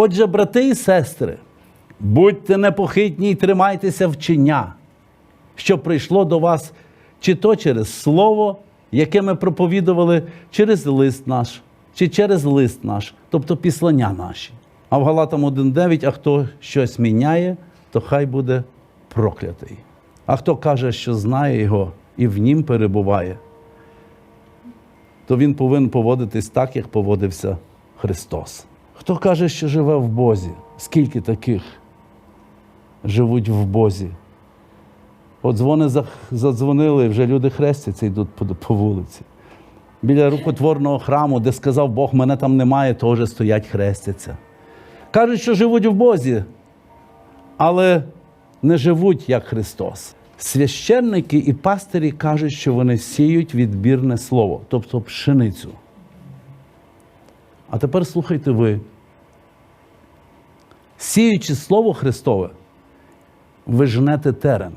Отже, брати і сестри, будьте непохитні й тримайтеся вчення, що прийшло до вас чи то через слово, яке ми проповідували, через лист наш, чи через лист наш, тобто післання наші. А в Галатам 1.9, а хто щось міняє, то хай буде проклятий. А хто каже, що знає його і в нім перебуває, то він повинен поводитись так, як поводився Христос. Хто каже, що живе в Бозі? Скільки таких живуть в Бозі? От дзвони задзвонили, вже люди хрестяться, йдуть по, вулиці. Біля рукотворного храму, де сказав Бог, мене там немає, теж стоять хрестяться. Кажуть, що живуть в Бозі, але не живуть як Христос. Священники і пастирі кажуть, що вони сіють відбірне слово, тобто пшеницю. А тепер слухайте ви. Сіючи слово Христове, ви жнете терен.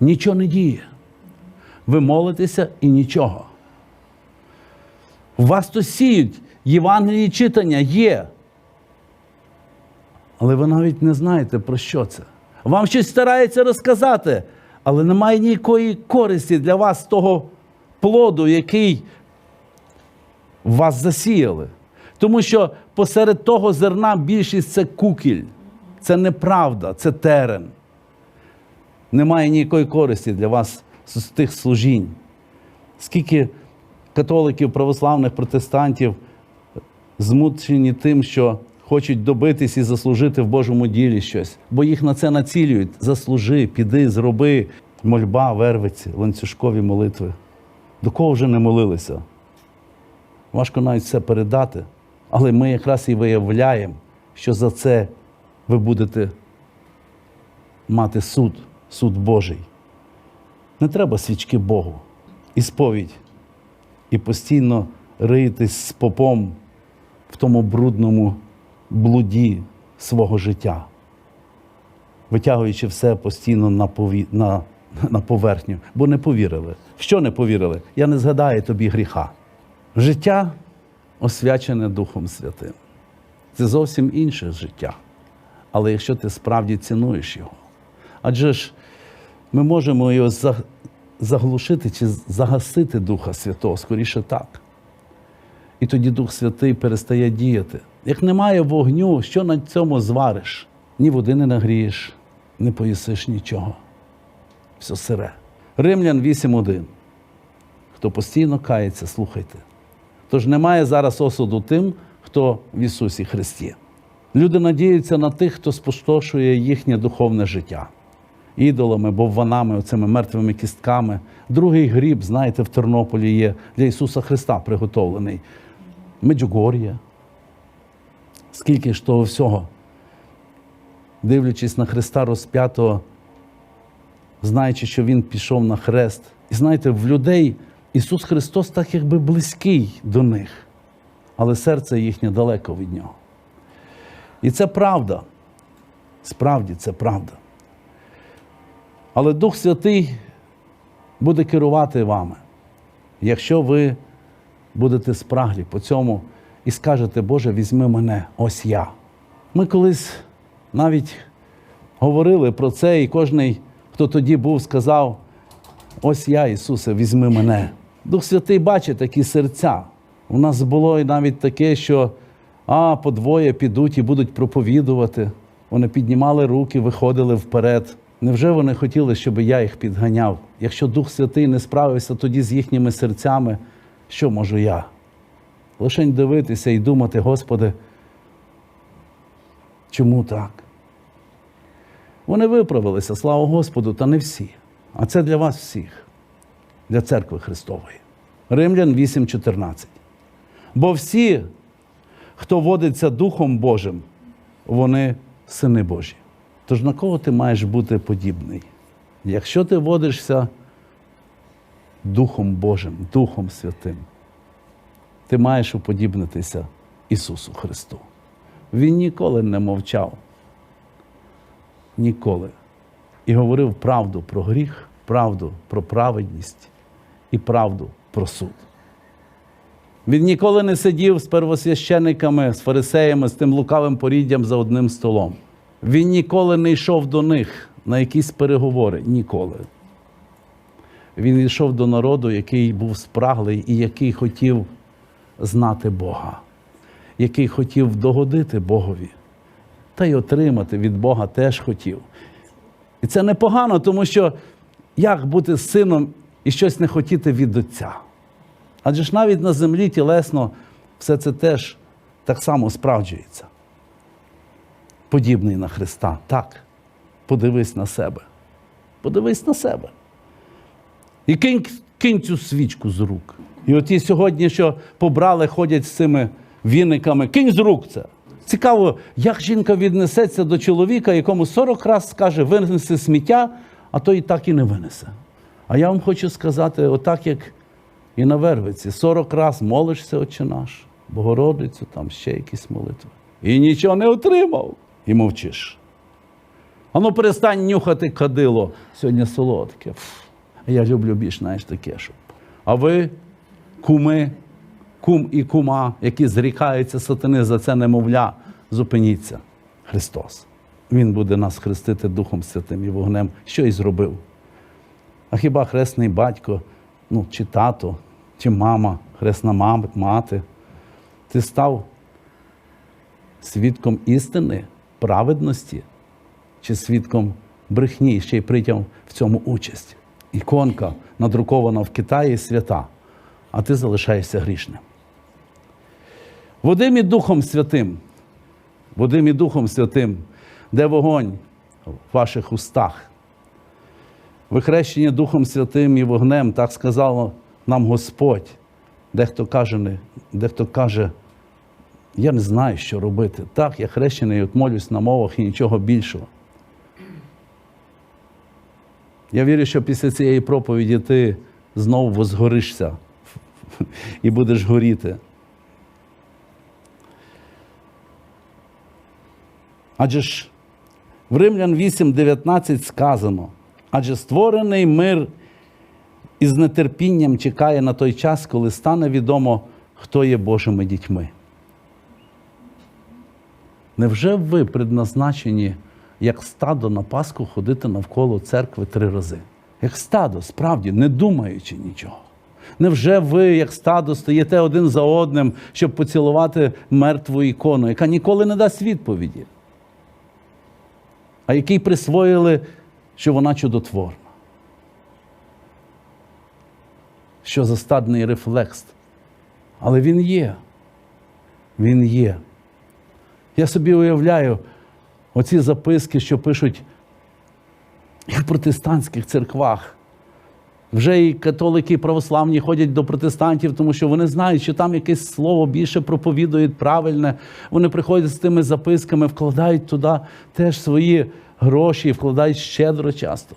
Нічого не діє. Ви молитеся і нічого. Вас то сіють, Євангелії читання є. Але ви навіть не знаєте, про що це. Вам щось старається розказати, але немає ніякої користі для вас того плоду, який вас засіяли. Тому що посеред того зерна більшість це кукіль, це неправда, це терен. Немає ніякої користі для вас з тих служінь. Скільки католиків, православних протестантів змучені тим, що хочуть добитись і заслужити в Божому ділі щось, бо їх на це націлюють. Заслужи, піди, зроби. Мольба, вервиці, ланцюжкові молитви. До кого вже не молилися? Важко навіть це передати, але ми якраз і виявляємо, що за це ви будете мати суд, суд Божий. Не треба свічки Богу і сповідь, і постійно рийтесь з попом в тому брудному блуді свого життя, витягуючи все постійно на, пові... на... на поверхню, бо не повірили. Що не повірили? Я не згадаю тобі гріха. Життя освячене Духом Святим. Це зовсім інше життя. Але якщо ти справді цінуєш його, адже ж ми можемо його заглушити чи загасити Духа Святого, скоріше так. І тоді Дух Святий перестає діяти. Як немає вогню, що на цьому звариш? Ні води не нагрієш, не поїсиш нічого. Все сире. Римлян 8.1. Хто постійно кається, слухайте. Тож немає зараз осуду тим, хто в Ісусі Христі. Люди надіються на тих, хто спустошує їхнє духовне життя. Ідолами, бовванами, оцими мертвими кістками. Другий гріб, знаєте, в Тернополі є для Ісуса Христа приготовлений. Меджугор'я. Скільки ж того всього, дивлячись на Христа розп'ятого, знаючи, що Він пішов на хрест. І знаєте, в людей Ісус Христос так якби близький до них, але серце їхнє далеко від Нього. І це правда. Справді це правда. Але Дух Святий буде керувати вами, якщо ви будете спраглі по цьому і скажете, Боже, візьми мене, ось я. Ми колись навіть говорили про це, і кожний, хто тоді був, сказав: ось я, Ісусе, візьми мене. Дух Святий бачить такі серця. У нас було і навіть таке, що а, по двоє підуть і будуть проповідувати. Вони піднімали руки, виходили вперед. Невже вони хотіли, щоб я їх підганяв? Якщо Дух Святий не справився тоді з їхніми серцями, що можу я? Лишень дивитися і думати, Господи, чому так? Вони виправилися, слава Господу, та не всі. А це для вас всіх, для церкви Христової. Римлян 8:14. Бо всі, хто водиться Духом Божим, вони сини Божі. Тож на кого ти маєш бути подібний? Якщо ти водишся Духом Божим, Духом Святим, ти маєш уподібнитися Ісусу Христу. Він ніколи не мовчав. Ніколи. І говорив правду про гріх, правду про праведність і правду про суд. Він ніколи не сидів з первосвящениками, з фарисеями, з тим лукавим поріддям за одним столом. Він ніколи не йшов до них на якісь переговори. Ніколи. Він йшов до народу, який був спраглий і який хотів знати Бога, який хотів догодити Богові. Та й отримати від Бога теж хотів. І це непогано, тому що як бути сином і щось не хотіти від Отця? Адже ж навіть на землі тілесно все це теж так само справджується. Подібний на Христа. Так, подивись на себе. Подивись на себе. І кинь, кинь цю свічку з рук. І оті сьогодні, що побрали, ходять з цими віниками, кинь з рук це. Цікаво, як жінка віднесеться до чоловіка, якому 40 разів скаже винеси сміття, а той і так і не винесе. А я вам хочу сказати, отак як і на Вервиці, 40 разів молишся, Отче наш, Богородицю, там ще якісь молитви. І нічого не отримав, і мовчиш. Ану, перестань нюхати кадило. Сьогодні солодке. Фу. Я люблю більш, знаєш, таке, щоб. А ви, куми, кум і кума, які зрікаються сатани за це немовля, зупиніться. Христос. Він буде нас хрестити Духом Святим і вогнем, що й зробив. А хіба хресний батько, ну, чи тато, чи мама, хресна мама, мати, ти став свідком істини, праведності, чи свідком брехні, ще й прийняв в цьому участь. Іконка надрукована в Китаї свята, а ти залишаєшся грішним. Водим і Духом Святим, водим і Духом Святим, де вогонь в ваших устах. Ви Духом Святим і вогнем, так сказав нам Господь. Дехто каже, дехто каже, я не знаю, що робити. Так, я хрещений, от молюсь на мовах і нічого більшого. Я вірю, що після цієї проповіді ти знову возгоришся і будеш горіти. Адже ж в Римлян 8:19 сказано, адже створений мир із нетерпінням чекає на той час, коли стане відомо, хто є Божими дітьми. Невже ви предназначені, як стадо на Пасху, ходити навколо церкви три рази? Як стадо, справді, не думаючи нічого. Невже ви, як стадо, стоїте один за одним, щоб поцілувати мертву ікону, яка ніколи не дасть відповіді? а який присвоїли, що вона чудотворна. Що за стадний рефлекс. Але він є. Він є. Я собі уявляю оці записки, що пишуть і в протестантських церквах. Вже і католики, і православні ходять до протестантів, тому що вони знають, що там якесь слово більше проповідують правильне. Вони приходять з тими записками, вкладають туди теж свої гроші вкладають щедро часто,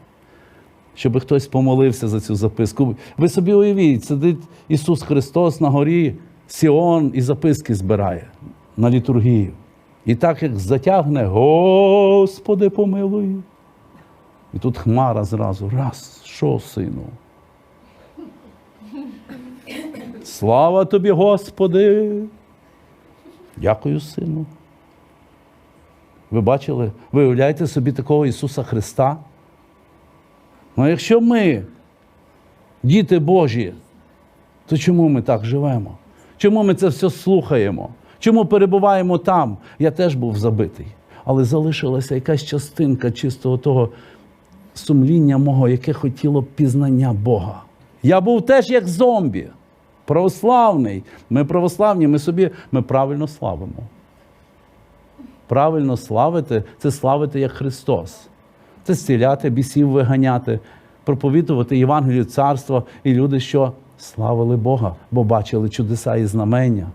щоб хтось помолився за цю записку. Ви собі уявіть, сидить Ісус Христос на горі, Сіон і записки збирає на літургію. І так як затягне, Господи, помилуй. І тут хмара зразу, раз, що, сину? Слава тобі, Господи! Дякую, сину. Ви бачили? Ви уявляєте собі такого Ісуса Христа? Ну, а якщо ми, діти Божі, то чому ми так живемо? Чому ми це все слухаємо? Чому перебуваємо там? Я теж був забитий, але залишилася якась частинка чистого того сумління мого, яке хотіло пізнання Бога. Я був теж як зомбі, православний. Ми православні, ми собі ми правильно славимо. Правильно славити це славити як Христос. Це зціляти, бісів виганяти, проповідувати Євангелію царства і люди, що славили Бога, бо бачили чудеса і знамення.